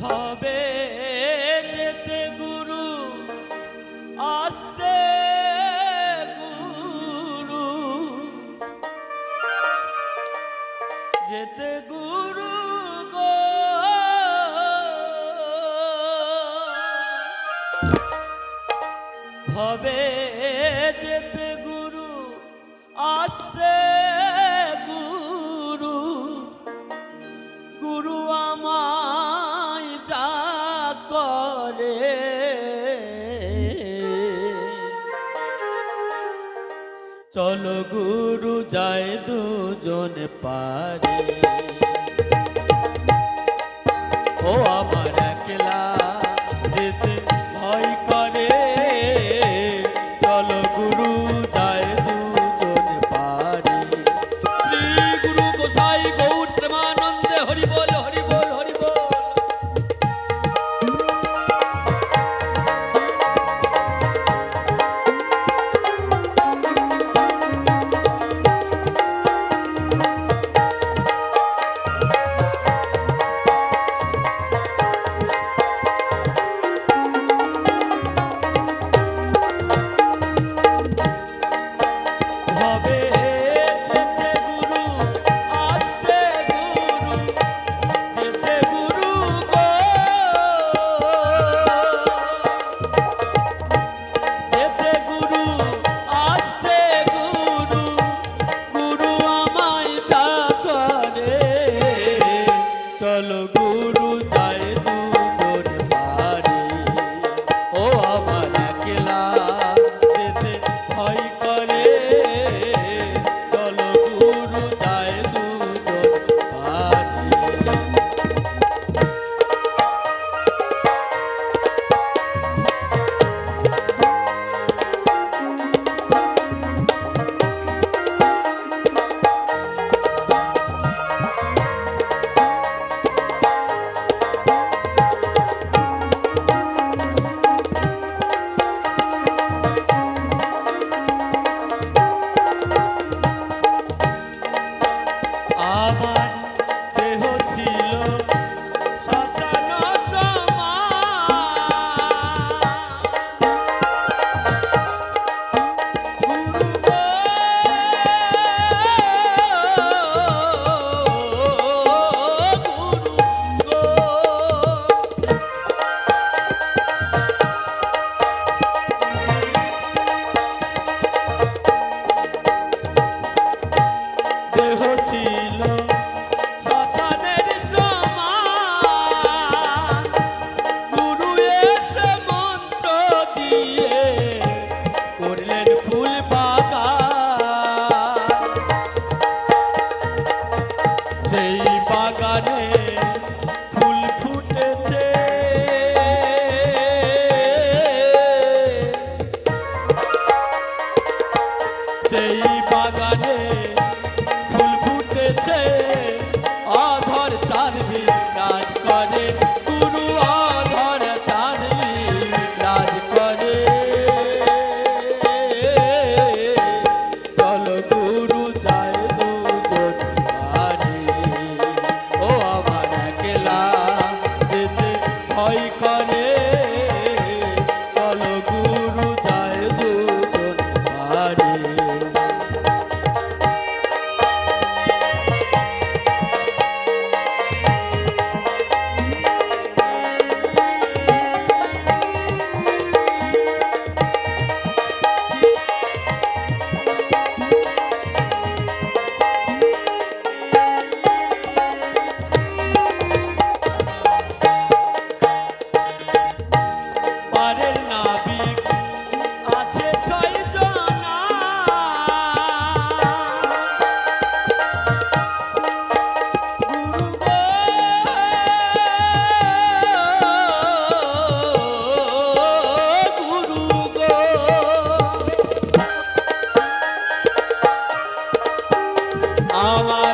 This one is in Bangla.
ভাবে যেতে গুরু আসতে গুরু। যেতে গুরু গো। ভাবে যেতে চলো গুরু যায় দুজন পারে। সেই বাগানে আমার